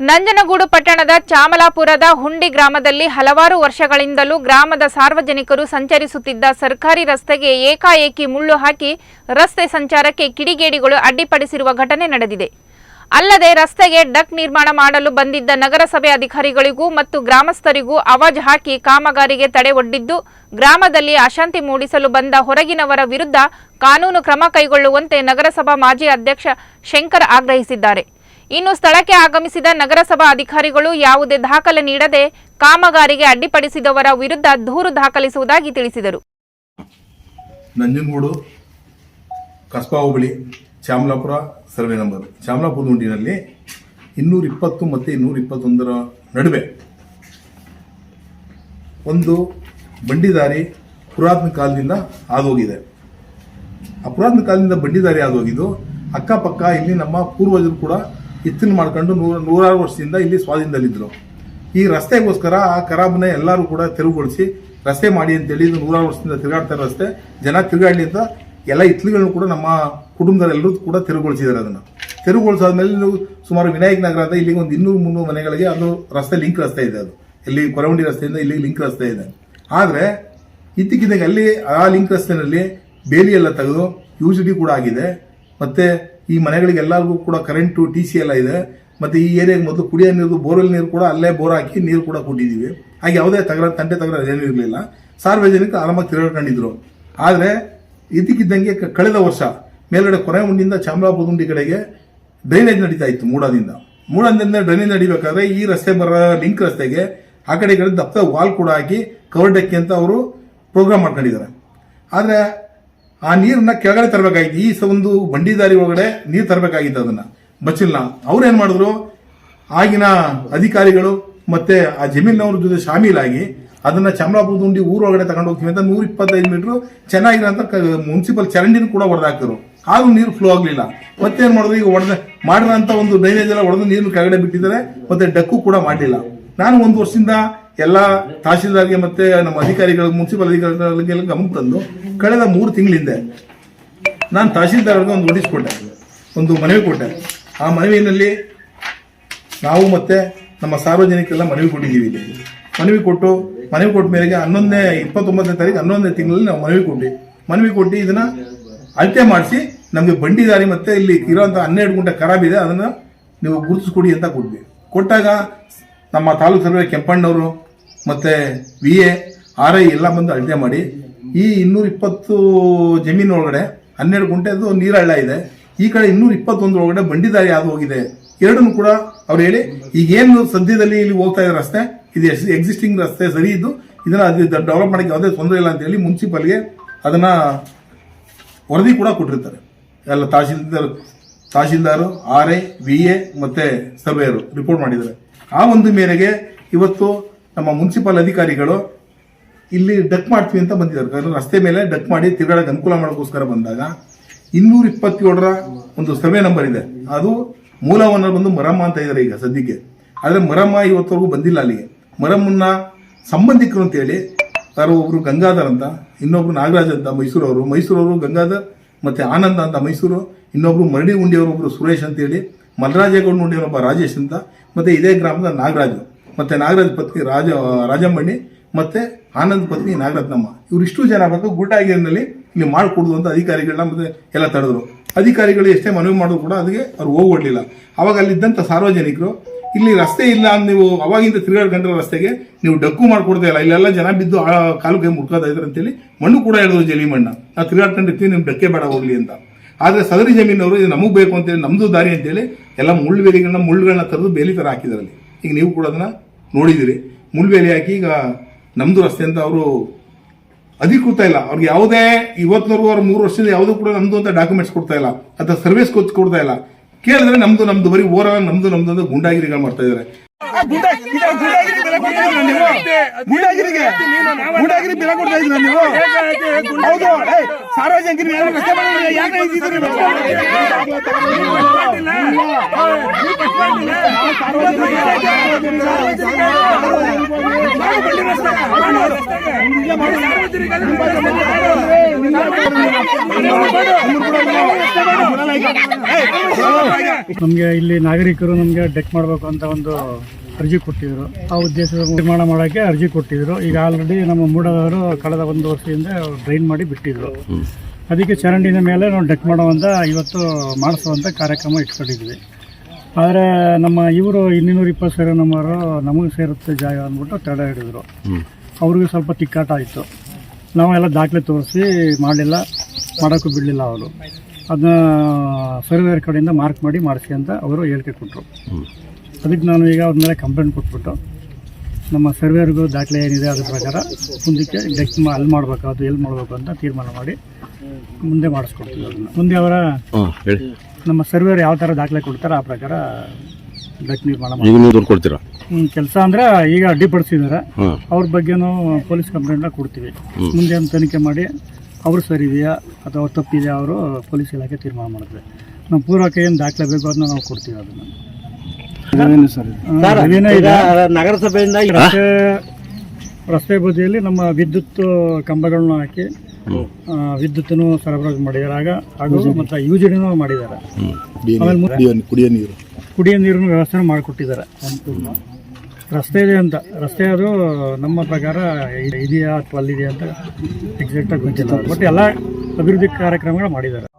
ನಂಜನಗೂಡು ಪಟ್ಟಣದ ಚಾಮಲಾಪುರದ ಹುಂಡಿ ಗ್ರಾಮದಲ್ಲಿ ಹಲವಾರು ವರ್ಷಗಳಿಂದಲೂ ಗ್ರಾಮದ ಸಾರ್ವಜನಿಕರು ಸಂಚರಿಸುತ್ತಿದ್ದ ಸರ್ಕಾರಿ ರಸ್ತೆಗೆ ಏಕಾಏಕಿ ಮುಳ್ಳು ಹಾಕಿ ರಸ್ತೆ ಸಂಚಾರಕ್ಕೆ ಕಿಡಿಗೇಡಿಗಳು ಅಡ್ಡಿಪಡಿಸಿರುವ ಘಟನೆ ನಡೆದಿದೆ. ಅಲ್ಲದೆ ರಸ್ತೆಗೆ ಡಕ್ ನಿರ್ಮಾಣ ಮಾಡಲು ಬಂದಿದ್ದ ನಗರಸಭೆ ಅಧಿಕಾರಿಗಳಿಗೂ ಮತ್ತು ಗ್ರಾಮಸ್ಥರಿಗೂ ಅವಾಜ್ ಹಾಕಿ ಕಾಮಗಾರಿಗೆ ತಡೆ ಒಡ್ಡಿದ್ದು, ಗ್ರಾಮದಲ್ಲಿ ಅಶಾಂತಿ ಮೂಡಿಸಲು ಬಂದ ಹೊರಗಿನವರ ವಿರುದ್ಧ ಕಾನೂನು ಕ್ರಮ ಕೈಗೊಳ್ಳುವಂತೆ ನಗರಸಭಾ ಮಾಜಿ ಅಧ್ಯಕ್ಷ ಶಂಕರ್ ಆಗ್ರಹಿಸಿದ್ದಾರೆ. ಇನ್ನು ಸ್ಥಳಕ್ಕೆ ಆಗಮಿಸಿದ ನಗರಸಭಾ ಅಧಿಕಾರಿಗಳು ಯಾವುದೇ ದಾಖಲೆ ನೀಡದೆ ಕಾಮಗಾರಿಗೆ ಅಡ್ಡಿಪಡಿಸಿದವರ ವಿರುದ್ಧ ದೂರು ದಾಖಲಿಸುವುದಾಗಿ ತಿಳಿಸಿದರು. ನಂಜನಗೂಡು, ಕಸ್ಬಾ ಹೋಬಳಿ ಶ್ಯಾಮಲಾಪುರ ಸರ್ವೆ ನಂಬರ್. ಶ್ಯಾಮಲಾಪುರ ಗುಂಡಿನಲ್ಲಿ ಇನ್ನೂರ ಇಪ್ಪತ್ತು ಮತ್ತು ಇನ್ನೂರ ಇಪ್ಪತ್ತೊಂದರ ನಡುವೆ ಒಂದು ಬಂಡಿದಾರಿ ಪುರಾತನ ಕಾಲದಿಂದ ಆಗೋಗಿದೆ ಆ ಪುರಾತನ ಕಾಲದಿಂದ ಬಂಡಿದಾರಿ ಆಗೋಗಿದ್ದು ಅಕ್ಕಪಕ್ಕ ಇಲ್ಲಿ ನಮ್ಮ ಪೂರ್ವಜರು ಕೂಡ ಎತ್ತಿನ ಮಾಡ್ಕೊಂಡು ನೂರ, ನೂರಾರು ವರ್ಷದಿಂದ ಇಲ್ಲಿ ಸ್ವಾಧೀನದಲ್ಲಿದ್ದರು ಈ ರಸ್ತೆಗೋಸ್ಕರ ಆ ಖರಾಬನ್ನ ಎಲ್ಲರೂ ಕೂಡ ತೆರವುಗೊಳಿಸಿ ರಸ್ತೆ ಮಾಡಿ ಅಂತೇಳಿ ಇದು ನೂರಾರು ವರ್ಷದಿಂದ ತಿರುಗಾಡ್ತಾರೆ ರಸ್ತೆ. ಜನ ತಿರುಗಾಡಲಿ ಅಂತ ಎಲ್ಲ ಇತ್ಲುಗಳನ್ನು ಕೂಡ ನಮ್ಮ ಕುಟುಂಬದಲ್ಲೆಲ್ಲರೂ ಕೂಡ ತೆರವುಗೊಳಿಸಿದ್ದಾರೆ ಅದನ್ನು. ತೆರವುಗೊಳಿಸಾದ್ಮೇಲೆ ನೀವು ಸುಮಾರು ವಿನಾಯಕ ನಗರ ಅಂತ ಇಲ್ಲಿಗೆ ಒಂದು ಇನ್ನೂರು ಮುನ್ನೂರು ಮನೆಗಳಿಗೆ ಅದು ರಸ್ತೆ ಲಿಂಕ್ ರಸ್ತೆ ಇದೆ ಅದು. ಇಲ್ಲಿ ಕೊರವಂಡಿ ರಸ್ತೆಯಿಂದ ಇಲ್ಲಿ ಲಿಂಕ್ ರಸ್ತೆ ಇದೆ. ಆದರೆ ಇದ್ದಕ್ಕಿದ್ದಂಗೆ ಅಲ್ಲಿ ಆ ಲಿಂಕ್ ರಸ್ತೆಯಲ್ಲಿ ಬೇಲಿ ಎಲ್ಲ ತೆಗೆದು ಯು ಕೂಡ ಆಗಿದೆ. ಮತ್ತೆ ಈ ಮನೆಗಳಿಗೆ ಎಲ್ಲರಿಗೂ ಕೂಡ ಕರೆಂಟು, ಟಿ ಸಿ ಎಲ್ಲ ಇದೆ. ಮತ್ತೆ ಈ ಏರಿಯಾಗೆ ಮೊದಲು ಕುಡಿಯೋ ನೀರು, ಬೋರ್ವೆಲ್ ನೀರು ಕೂಡ ಅಲ್ಲೇ ಬೋರ್ ಹಾಕಿ ನೀರು ಕೂಡ ಕೊಟ್ಟಿದ್ದೀವಿ ಹಾಗೆ ಯಾವುದೇ ತಗರ, ತಂಟೆ ತಗರ ಏನೂ ಇರಲಿಲ್ಲ. ಸಾರ್ವಜನಿಕ ಆರಾಮಾಗಿ ತಿರುಗಾಡ್ಕೊಂಡಿದ್ರು. ಆದರೆ ಇದಕ್ಕಿದ್ದಂಗೆ ಕಳೆದ ವರ್ಷ ಮೇಲ್ಗಡೆ ಕೊನೆಗುಂಡಿಯಿಂದ ಚಾಮರಾಪುರಗುಂಡಿ ಕಡೆಗೆ ಡ್ರೈನೇಜ್ ನಡೀತಾ ಇತ್ತು ಮೂಡಾದಿಂದ. ಮೂಡಾದಿಂದ ಡ್ರೈನೇಜ್ ನಡಿಬೇಕಾದ್ರೆ ಈ ರಸ್ತೆ ಬರೋ, ಲಿಂಕ್ ರಸ್ತೆಗೆ ಆ ಕಡೆ ಕಡೆ ದಪ್ಪ ವಾಲ್ ಕೂಡ ಹಾಕಿ ಕವರ್ ಡೆಕ್ಕಿ ಅಂತ ಅವರು ಪ್ರೋಗ್ರಾಮ್ ಮಾಡ್ಕೊಂಡಿದ್ದಾರೆ. ಆದರೆ ಆ ನೀರನ್ನ ಕೆಳಗಡೆ ತರಬೇಕಾಗಿತ್ತು ಈ ಒಂದು ಒಂದು ಬಂಡಿದಾರಿ ಒಳಗಡೆ ನೀರು ತರಬೇಕಾಗಿತ್ತು ಅದನ್ನ. ಬಚ್ಚಿಲ್ನ. ಅವ್ರು ಏನ್ ಮಾಡಿದ್ರು? ಆಗಿನ ಅಧಿಕಾರಿಗಳು ಮತ್ತೆ ಆ ಜಮೀನವ್ರ ಜೊತೆ ಶಾಮೀಲಾಗಿ ಅದನ್ನ ಚಾಮರಾಪುರದ ಉಂಡಿ ಊರೊಳಗಡೆ ತಗೊಂಡು ಹೋಗ್ತೀವಿ ಅಂತ ನೂರ ಇಪ್ಪತ್ತೈದು ಮೀಟರ್ ಅಂತ ಮುನ್ಸಿಪಲ್ ಚರಂಡಿನೂ ಕೂಡ ಹೊಡೆದಾಕಿದ್ರು ಆದ್ರೂ ನೀರು ಫ್ಲೋ ಆಗಲಿಲ್ಲ. ಮತ್ತೇನ್ ಮಾಡಿದ್ರು? ಈಗ ಹೊಡೆದ ಮಾಡಿರೋಂಥ ಒಂದು ಡ್ರೈನೇಜ್ ಎಲ್ಲ ಹೊಡೆದು ನೀರು ಕೆಳಗಡೆ ಬಿಟ್ಟಿದ್ದಾರೆ. ಮತ್ತೆ ಡಕ್ಕು ಕೂಡ ಮಾಡಲಿಲ್ಲ. ನಾನು ಒಂದು ವರ್ಷದಿಂದ ಎಲ್ಲ ತಹಶೀಲ್ದಾರ್ಗೆ ಮತ್ತೆ ನಮ್ಮ ಅಧಿಕಾರಿಗಳು, ಮುನ್ಸಿಪಲ್ ಅಧಿಕಾರಿಗಳಿಗೆಲ್ಲ ಗಮನ ತಂದು ಕಳೆದ ಮೂರು ತಿಂಗಳಿಂದೆ ನಾನು ತಹಶೀಲ್ದಾರ್ಗೆ ಒಂದು ನೋಟಿಸ್ ಕೊಟ್ಟೆ, ಒಂದು ಮನವಿ ಕೊಟ್ಟೆ. ಆ ಮನವಿಯಲ್ಲಿ ನಾವು ಮತ್ತೆ ನಮ್ಮ ಸಾರ್ವಜನಿಕರೆಲ್ಲ ಮನವಿ ಕೊಟ್ಟಿದ್ದೀವಿ ಇಲ್ಲಿ. ಮನವಿ ಕೊಟ್ಟು, ಮನವಿ ಕೊಟ್ಟ ಮೇರೆಗೆ ಹನ್ನೊಂದನೇ, ಇಪ್ಪತ್ತೊಂಬತ್ತನೇ ತಾರೀಕು ಹನ್ನೊಂದನೇ ತಿಂಗಳಲ್ಲಿ ನಾವು ಮನವಿ ಕೊಟ್ಟು ಮನವಿ ಕೊಟ್ಟು ಇದನ್ನು ಅಳತೆ ಮಾಡಿಸಿ, ನಮಗೆ ಬಂಡಿದಾರಿ ಮತ್ತೆ ಇಲ್ಲಿ ಇರೋಂಥ ಹನ್ನೆರಡು ಗುಂಟೆ ಖರಾಬಿದೆ ಅದನ್ನ ನೀವು ಗುರುತಿಸ್ಕೊಡಿ ಅಂತ ಕೊಟ್ವಿ. ಕೊಟ್ಟಾಗ ನಮ್ಮ ತಾಲೂಕು ಸರ್ವೆ ಕೆಂಪಣ್ಣವರು ಮತ್ತೆ ವಿ ಎ, ಆರ್ ಐ ಎಲ್ಲ ಬಂದು ಅಳತೆ ಮಾಡಿ ಈ ಇನ್ನೂರ ಇಪ್ಪತ್ತು ಜಮೀನು ಒಳಗಡೆ ಹನ್ನೆರಡು ಗುಂಟೆದು ನೀರಳ್ಳ ಇದೆ. ಈ ಕಡೆ ಇನ್ನೂರ ಇಪ್ಪತ್ತೊಂದು ಒಳಗಡೆ ಬಂಡಿದಾರಿ ಅದು ಹೋಗಿದೆ. ಎರಡನ್ನು ಕೂಡ ಅವ್ರು ಹೇಳಿ ಈಗೇನು ಸದ್ಯದಲ್ಲಿ ಇಲ್ಲಿ ಹೋಗ್ತಾ ಇದೆ ರಸ್ತೆ, ಇದು ಎಕ್ಸಿಸ್ಟಿಂಗ್ ರಸ್ತೆ ಸರಿ ಇದ್ದು, ಇದನ್ನ ಡೆವಲಪ್ ಮಾಡೋಕ್ಕೆ ಯಾವುದೇ ತೊಂದರೆ ಇಲ್ಲ ಅಂತ ಹೇಳಿ ಮುನ್ಸಿಪಲ್ಗೆ ಅದನ್ನ ವರದಿ ಕೂಡ ಕೊಟ್ಟಿರ್ತಾರೆ. ಎಲ್ಲ tahsildar, tahsildar, R I, V A ಮತ್ತೆ ಸರ್ವೇಯರು ರಿಪೋರ್ಟ್ ಮಾಡಿದ್ದಾರೆ. ಆ ಒಂದು ಮೇರೆಗೆ ಇವತ್ತು ನಮ್ಮ ಮುನ್ಸಿಪಲ್ ಅಧಿಕಾರಿಗಳು ಇಲ್ಲಿ ಡಕ್ ಮಾಡ್ತೀವಿ ಅಂತ ಬಂದಿದ್ದಾರೆ. ರಸ್ತೆ ಮೇಲೆ ಡಕ್ ಮಾಡಿ ತಿರುಗಾಡಕ್ಕೆ ಅನುಕೂಲ ಮಾಡೋಕ್ಕೋಸ್ಕರ ಬಂದಾಗ ಇನ್ನೂರ ಇಪ್ಪತ್ತೇಳರ ಒಂದು ಸರ್ವೆ ನಂಬರ್ ಇದೆ. ಅದು ಮೂಲವನ್ನು ಬಂದು ಮರಮ್ಮ ಅಂತ ಇದ್ದಾರೆ ಈಗ ಸದ್ಯಕ್ಕೆ. ಆದರೆ ಮರಮ್ಮ ಇವತ್ತವರೆಗೂ ಬಂದಿಲ್ಲ ಅಲ್ಲಿಗೆ. ಮರಮ್ಮನ್ನ ಸಂಬಂಧಿಕರು ಅಂತೇಳಿ ಯಾರು ಒಬ್ರು ಗಂಗಾಧರ್ ಅಂತ, ಇನ್ನೊಬ್ರು ನಾಗರಾಜ್ ಅಂತ ಮೈಸೂರವರು ಮೈಸೂರವರು ಗಂಗಾಧರ್ ಮತ್ತೆ ಆನಂದ ಅಂತ ಮೈಸೂರು, ಇನ್ನೊಬ್ರು ಮರಡಿ ಉಂಡಿಯವರು ಒಬ್ರು ಸುರೇಶ್ ಅಂತೇಳಿ ಮಲ್ರಾಜೇಗೌಡ ಒಬ್ಬ ರಾಜೇಶ್ ಅಂತ, ಮತ್ತೆ ಇದೇ ಗ್ರಾಮದ ನಾಗರಾಜು, ಮತ್ತೆ ನಾಗರಾಜ್ ಪತ್ನಿ ರಾಜ, ರಾಜಮ್ಮಣಿ, ಮತ್ತೆ ಆನಂದ್ ಪತ್ನಿ ನಾಗರತ್ನಮ್ಮ ಇವರಿಷ್ಟು ಜನ ಬಂದು ಗುಡ್ಡಾಗಿರಿನಲ್ಲಿ ಇಲ್ಲಿ ಮಾಡಿಕೊಡುದು ಅಂತ ಅಧಿಕಾರಿಗಳನ್ನ ಮತ್ತೆ ಎಲ್ಲ ತಡೆದ್ರು. ಅಧಿಕಾರಿಗಳು ಎಷ್ಟೇ ಮನವಿ ಮಾಡಿದ್ರು ಕೂಡ ಅದಕ್ಕೆ ಅವ್ರು ಹೋಗ್ಬಿಡ್ಲಿಲ್ಲ ಅವಾಗ ಅಲ್ಲಿದ್ದಂಥ ಸಾರ್ವಜನಿಕರು, ಇಲ್ಲಿ ರಸ್ತೆ ಇಲ್ಲ ನೀವು ಅವಾಗಿಂದ ತಿರುಗಾಡ್ಕೊಂಡ್ರೆ ರಸ್ತೆಗೆ ನೀವು ಡಕ್ಕು ಮಾಡ್ಕೊಡ್ತಾ ಇಲ್ಲ. ಇಲ್ಲೆಲ್ಲ ಜನ ಬಿದ್ದು ಆ ಕಾಲು ಕೈ ಮುಟ್ಕೋತಾ ಇದ್ದಾರೆ ಅಂತೇಳಿ ಮಣ್ಣು ಕೂಡ ಹೇಳಿದ್ರು ಜಲಿ ಮಣ್ಣ. ನಾವು ತಿರುಗಾಡ್ಕೊಂಡಿರ್ತೀವಿ ನಿಮ್ಗೆ ಡಕ್ಕೆ ಬೇಡ ಹೋಗ್ಲಿ ಅಂತ. ಆದರೆ ಸದರಿ ಜಮೀನವರು ಇದು ನಮಗೆ ಬೇಕು ಅಂತೇಳಿ ನಮ್ಮದು ದಾರಿ ಅಂತೇಳಿ ಎಲ್ಲ ಮುಳ್ಳು ಬೇಲಿಗಳನ್ನ ಮುಳ್ಳುಗಳನ್ನ ತರದು ಬೇಲಿ ತರ ಹಾಕಿದ್ರಲ್ಲಿ. ಈಗ ನೀವು ಕೂಡ ಅದನ್ನ ನೋಡಿದಿರಿ ಮುಳ್ಳು ಬೇಲಿ ಹಾಕಿ ಈಗ ನಮ್ದು ರಸ್ತೆ ಅಂತ ಅವರು ಅಧಿಕೃತ ಇಲ್ಲ. ಅವ್ರಿಗೆ ಯಾವುದೇ ಇವತ್ತಿನವರೆಗೂ ಅವ್ರ ಮೂರು ವರ್ಷದಿಂದ ಯಾವುದೂ ಕೂಡ ನಮ್ದು ಅಂತ ಡಾಕ್ಯುಮೆಂಟ್ಸ್ ಕೊಡ್ತಾ ಇಲ್ಲ. ಅಥವಾ ಸರ್ವಿಸ್ ಕೊಡ್ತಾ ಇಲ್ಲ. ಕೇಳಿದ್ರೆ ನಮ್ದು ನಮ್ದು, ಬರೀ ಓರ ನಮ್ದು ನಮ್ದು ಅಂತ ಗುಂಡಾಗಿರಿಗಳು ಮಾಡ್ತಾ ಸಾರ್ವಜನಿಕರಿಗೆ ಇದ್ದೀರಾ ನೀವು? ನಮಗೆ ಇಲ್ಲಿ ನಾಗರಿಕರು ನಮಗೆ ಡೆಕ್ ಮಾಡಬೇಕು ಅಂತ ಒಂದು ಅರ್ಜಿ ಕೊಟ್ಟಿದ್ರು. ಆ ಉದ್ದೇಶದ ನಿರ್ಮಾಣ ಮಾಡೋಕ್ಕೆ ಅರ್ಜಿ ಕೊಟ್ಟಿದ್ರು. ಈಗ ಆಲ್ರೆಡಿ ನಮ್ಮ ಮೂಡದವರು ಕಳೆದ ಒಂದು ವರ್ಷದಿಂದ ಡ್ರೈನ್ ಮಾಡಿ ಬಿಟ್ಟಿದ್ರು. ಅದಕ್ಕೆ ಚರಂಡಿನ ಮೇಲೆ ನಾವು ಡೆಕ್ ಮಾಡೋವಂಥ ಇವತ್ತು ಮಾಡಿಸುವಂಥ ಕಾರ್ಯಕ್ರಮ ಇಟ್ಕೊಂಡಿದ್ವಿ. ಆದರೆ ನಮ್ಮ ಇವರು ಇನ್ನೂರ ಇಪ್ಪತ್ತು ಸಾವಿರ ನಮ್ಮವರು ನಮಗೆ ಸೇರುತ್ತೆ ಜಾಗ ಅಂದ್ಬಿಟ್ಟು ತಡೆ ಹಿಡಿದ್ರು. ಅವ್ರಿಗೂ ಸ್ವಲ್ಪ ತಿಕ್ಕಾಟ ಆಯಿತು ನಾವೆಲ್ಲ ದಾಖಲೆ ತೋರಿಸಿ ಮಾಡಲಿಲ್ಲ ಮಾಡೋಕ್ಕೂ ಬಿಡಲಿಲ್ಲ ಅವರು. ಅದನ್ನ ಸರ್ವೇರ್ ಕಡೆಯಿಂದ ಮಾರ್ಕ್ ಮಾಡಿ ಮಾಡಿಸಿ ಅಂತ ಅವರು ಹೇಳಿಕೆ ಕೊಟ್ಟರು ಅದಕ್ಕೆ ನಾನು ಈಗ ಅವ್ರ ಮೇಲೆ ಕಂಪ್ಲೇಂಟ್ ಕೊಟ್ಬಿಟ್ಟು ನಮ್ಮ ಸರ್ವೇರ್ಗೂ ದಾಖಲೆ ಏನಿದೆ ಅದ್ರ ಪ್ರಕಾರ ಮುಂದಕ್ಕೆ ಡೆಕ್ ಮಾ ಅಲ್ಲಿ ಮಾಡಬೇಕು ಅದು ಎಲ್ಲಿ ಮಾಡಬೇಕು ಅಂತ ತೀರ್ಮಾನ ಮಾಡಿ ಮುಂದೆ ಮಾಡಿಸ್ಕೊಡ್ತೀವಿ ಅದನ್ನು. ಮುಂದೆ ಅವರ ಹಾಂ ಹೇಳಿ. ನಮ್ಮ ಸರ್ವೇರ್ ಯಾವ ಥರ ದಾಖಲೆ ಕೊಡ್ತಾರೆ ಆ ಪ್ರಕಾರ ಬೆಟ್ ನಿರ್ಮಾಣ ಮಾಡಿ ಈಗ ನೀವು ದುಡ್ಡು ಕೊಡ್ತೀರಾ ಕೆಲಸ ಅಂದ್ರೆ ಈಗ ಅಡ್ಡಿಪಡಿಸಿದ್ದಾರೆ ಹಾಂ. ಅವ್ರ ಬಗ್ಗೆನೂ ಪೊಲೀಸ್ ಕಂಪ್ಲೇಂಟ್ನ ಕೊಡ್ತೀವಿ. ಮುಂದೆ ಒಂದು ತನಿಖೆ ಮಾಡಿ ಅವರು ಸರಿ ಇದೆಯಾ ಅಥವಾ ಅವ್ರು ತಪ್ಪಿದೆಯಾ ಅವರು ಪೊಲೀಸ್ ಇಲಾಖೆ ತೀರ್ಮಾನ ಮಾಡುತ್ತೆ ನಮ್ಮ ಪೂರ್ವಕ್ಕೆ ಏನು ದಾಖಲೆ ಬೇಕು ಅದನ್ನ ನಾವು ಕೊಡ್ತೀವಿ ಅದನ್ನ. ನಗರಸಭೆಯಿಂದ ರಸ್ತೆ ರಸ್ತೆ ಬದಿಯಲ್ಲಿ ನಮ್ಮ ವಿದ್ಯುತ್ ಕಂಬಗಳನ್ನ ಹಾಕಿ ವಿದ್ಯುತ್ತನ್ನು ಸರಬರಾಜು ಮಾಡಿದ್ದಾರೆ. ಹಾಗೂ ಮತ್ತು ಯುಜಿಡಿನೂ ಮಾಡಿದ್ದಾರೆ. ಆಮೇಲೆ ಮು- ಕುಡಿಯೋ ನೀರು. ಕುಡಿಯೋ ನೀರಿನ ವ್ಯವಸ್ಥೆ ಮಾಡಿಕೊಟ್ಟಿದ್ದಾರೆ. ರಸ್ತೆ ಇದೆ ಅಂತ. ರಸ್ತೆ ಅದು ನಮ್ಮ ಪ್ರಕಾರ ಇದೆಯಾ ಅಥವಾ ಅಲ್ಲಿದೆಯಾ ಅಂತ ಎಕ್ಸಾಕ್ಟಾಗಿ ಗೊತ್ತಿಲ್ಲ. ಬಟ್ ಎಲ್ಲ ಅಭಿವೃದ್ಧಿ ಕಾರ್ಯಕ್ರಮಗಳು ಮಾಡಿದ್ದಾರೆ.